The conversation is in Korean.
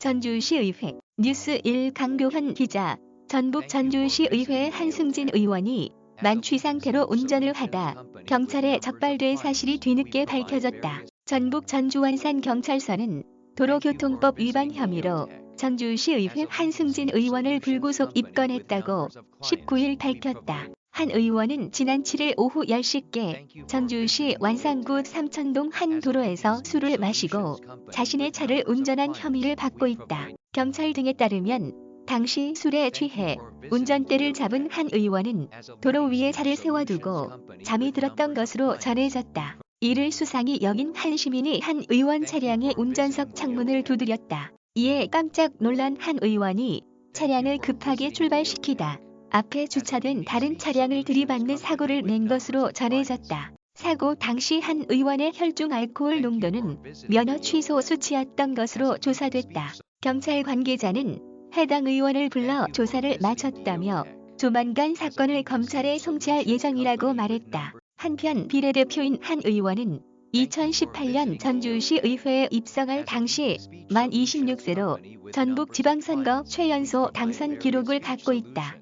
전주시의회 뉴스 1 강교현 기자 전북 전주시의회 한승진 의원이 만취 상태로 운전을 하다 경찰에 적발돼 사실이 뒤늦게 밝혀졌다. 전북 전주완산 경찰서는 도로교통법 위반 혐의로 전주시의회 한승진 의원을 불구속 입건했다고 19일 밝혔다. 한 의원은 지난 7일 오후 10시께 전주시 완산구 삼천동 한 도로에서 술을 마시고 자신의 차를 운전한 혐의를 받고 있다. 경찰 등에 따르면 당시 술에 취해 운전대를 잡은 한 의원은 도로 위에 차를 세워두고 잠이 들었던 것으로 전해졌다. 이를 수상이 여긴 한 시민이 한 의원 차량의 운전석 창문을 두드렸다. 이에 깜짝 놀란 한 의원이 차량을 급하게 출발시키다 앞에 주차된 다른 차량을 들이받는 사고를 낸 것으로 전해졌다. 사고 당시 한 의원의 혈중 알코올 농도는 면허 취소 수치였던 것으로 조사됐다. 경찰 관계자는 해당 의원을 불러 조사를 마쳤다며 조만간 사건을 검찰에 송치할 예정이라고 말했다. 한편 비례대표인 한 의원은 2018년 전주시 의회에 입성할 당시 만 26세로 전북 지방선거 최연소 당선 기록을 갖고 있다.